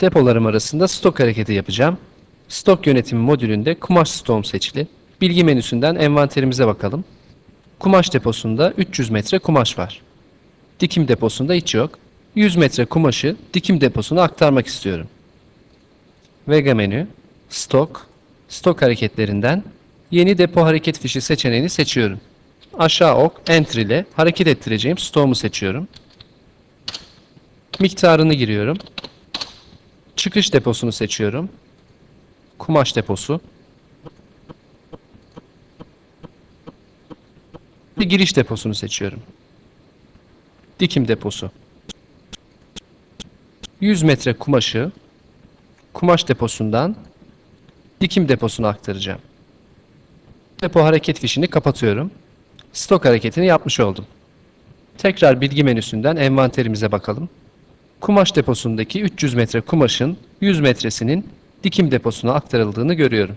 Depolarım arasında stok hareketi yapacağım. Stok yönetimi modülünde kumaş stoğum seçili. Bilgi menüsünden envanterimize bakalım. Kumaş deposunda 300 metre kumaş var. Dikim deposunda hiç yok. 100 metre kumaşı dikim deposuna aktarmak istiyorum. Vega menü, stok, stok hareketlerinden yeni depo hareket fişi seçeneğini seçiyorum. Aşağı ok, enter ile hareket ettireceğim stoğumu seçiyorum. Miktarını giriyorum. Çıkış deposunu seçiyorum. Kumaş deposu. Bir giriş deposunu seçiyorum. Dikim deposu. 100 metre kumaşı kumaş deposundan dikim deposuna aktaracağım. Depo hareket fişini kapatıyorum. Stok hareketini yapmış oldum. Tekrar bilgi menüsünden envanterimize bakalım. Kumaş deposundaki 300 metre kumaşın 100 metresinin dikim deposuna aktarıldığını görüyorum.